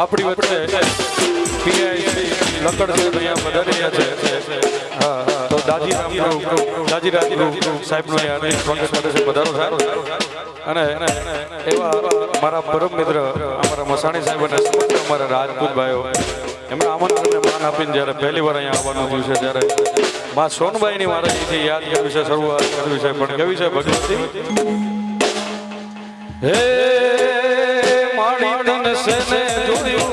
આપણી વચ્ચે પીઆઈસી લકડ અહીંયા તો દાજી દાજી રાજનું સાહેબનું વધારો થાય. અને એવા મારા પરમ મિત્ર, અમારા મસાણી સાહેબ અને અમારા રાજપૂત ભાઈઓ એમણે આમંત્રણ માન આપીને જ્યારે પહેલી વાર અહીંયા આવવાનું થયું છે, ત્યારે માં સોનબાઈની મહારાજીથી યાદ કર્યું છે, શરૂઆત કરવી છે, પણ કેવી છે ભગવતી? હે માણી તન સેને જોયું